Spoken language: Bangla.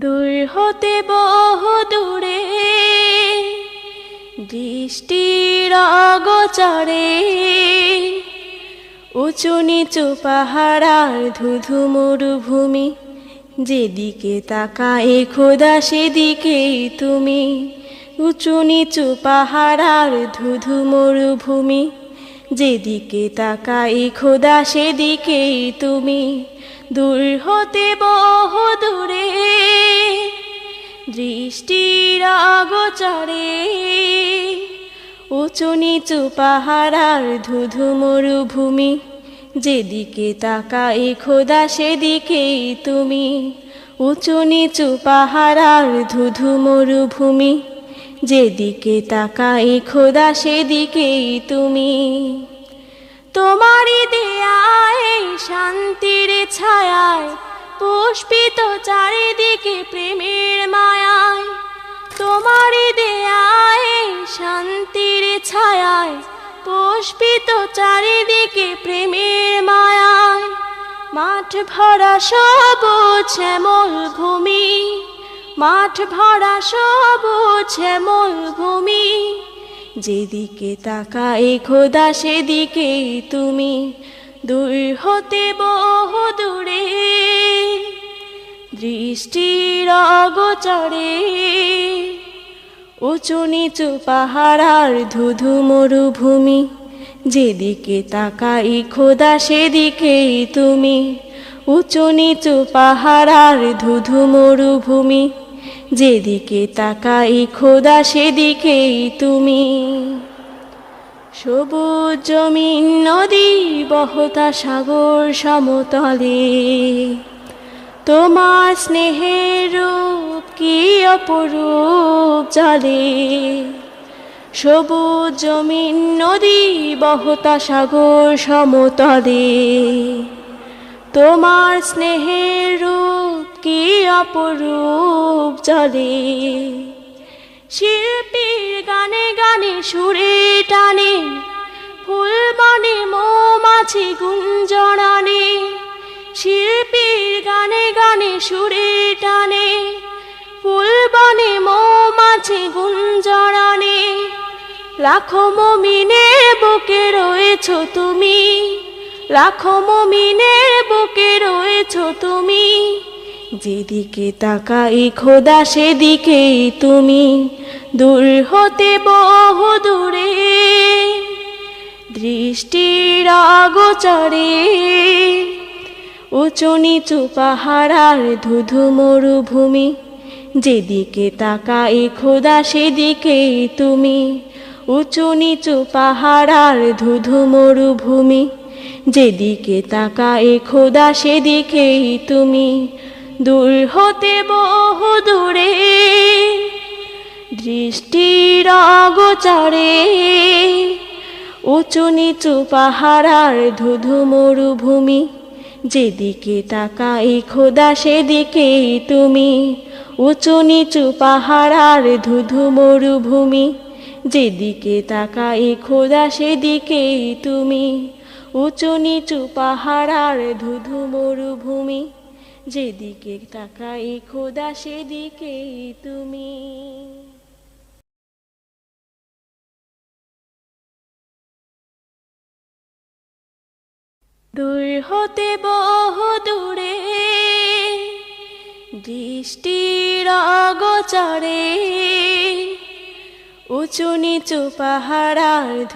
দূর হতে বহু দূরে বৃষ্টির অগচরে, উঁচু নিচু পাহাড়ার ধুধু মরুভূমি, যেদিকে তাকায় খোদা সেদিকেই তুমি, উঁচু নিচু পাহাড়ার ধুধু মরুভূমি যেদিকে তাকাই খোদা, সেদিকেই তুমি। দূর হতে বহু দূরে দৃষ্টির অগোচরে, উঁচু নিচু পাহাড়ার ধুধু মরুভূমি। যেদিকে তাকাই খোদা, সেদিকেই তুমি। উঁচু নিচু পাহাড়ার ধুধু মরুভূমি। যেদিকে তাকাই খোদা, সেদিকেই তুমি। তোমারই দেয়ায় শান্তির ছায়ায়, পুষ্পিত চারিদিকে প্রেমের মায়ায়। তোমারই দেয়ায় শান্তির ছায়ায়, পুষ্পিত চারিদিকে প্রেমের মায়ায়। মাঠ ভরা সবুজ শ্যামল ভূমি, মাঠ ভরা সবুজ শ্যামল ভূমি। যেদিকে তাকাই খোদা সেদিকেই তুমি। দূর হতে বহু দূরে দৃষ্টির অগোচরে। উঁচু নিচু পাহাড়ার ধুধু মরুভূমি। যেদিকে তাকাই খোদা সেদিকেই তুমি। উঁচু নিচু পাহাড়ার ধুধু মরুভূমি। যেদিকে তাকাই খোদা, সেদিকেই তুমি। সবুজ জমিন, নদী, বহতা সাগর সমতলে। তোমার স্নেহের রূপ কি অপরূপ জলে? সবুজ জমিন, নদী, বহতা সাগর সমতলে। তোমার স্নেহের রূপ কি অপরূপ জলে? শিল্পীর গানে গানে সুরে টানে ফুল মানে মৌমাছি গুঞ্জরানে শিল্পীর গানে গানে সুরে টানে ফুল বনে মৌমাছি গুঞ্জরানে লাখো মমিনের বুকে রয়েছ তুমি লাখো মমিনের বুকে রয়েছ তুমি। যেদিকে তাকাই খোদা, সেদিকেই তুমি। দূর হতে বহু দূরে দৃষ্টির অগোচরে। উঁচু নিচু পাহাড়ার ধুধু মরুভূমি। যেদিকে তাকাই খোদা, সেদিকেই তুমি। উঁচু নিচু পাহাড়ার ধুধু মরুভূমি। যেদিকে তাকাই খোদা, সেদিকেই তুমি। দূর হতে বহু দূরে দৃষ্টির অগোচরে, উঁচু নিচু পাহাড়ার ধুধু মরুভূমি। যেদিকে তাকাই খোদা, সেদিকেই তুমি। উঁচু নিচু পাহাড়ার ধুধু মরুভূমি। যেদিকে তাকাই খোদা, সেদিকেই তুমি। উঁচু নিচু পাহাড়ার ধুধু মরুভূমি, যেদিকে তাকাই খোদা সেদিকেই তুমি। দূর হতে বহু দূরে বৃষ্টির অগোচরে, উঁচু নিচু পাহাড়ার